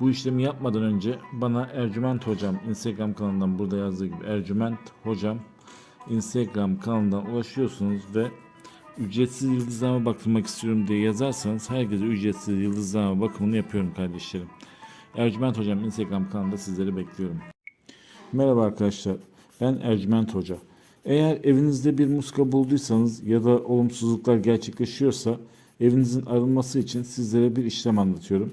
bu işlemi yapmadan önce bana Ercüment Hocam Instagram kanalından burada yazdığı gibi Ercüment Hocam Instagram kanalından ulaşıyorsunuz ve ücretsiz yıldızlama bakılmak istiyorum diye yazarsanız herkese ücretsiz yıldızlama bakımını yapıyorum kardeşlerim. Ercüment Hocam Instagram kanalında sizleri bekliyorum. Merhaba arkadaşlar. Ben Ercüment Hoca. Eğer evinizde bir muska bulduysanız ya da olumsuzluklar gerçekleşiyorsa evinizin arınması için sizlere bir işlem anlatıyorum.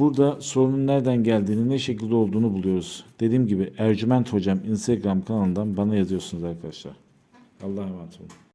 Burada sorunun nereden geldiğini, ne şekilde olduğunu buluyoruz. Dediğim gibi Ercüment Hocam Instagram kanalından bana yazıyorsunuz arkadaşlar. Allah'a emanet olun.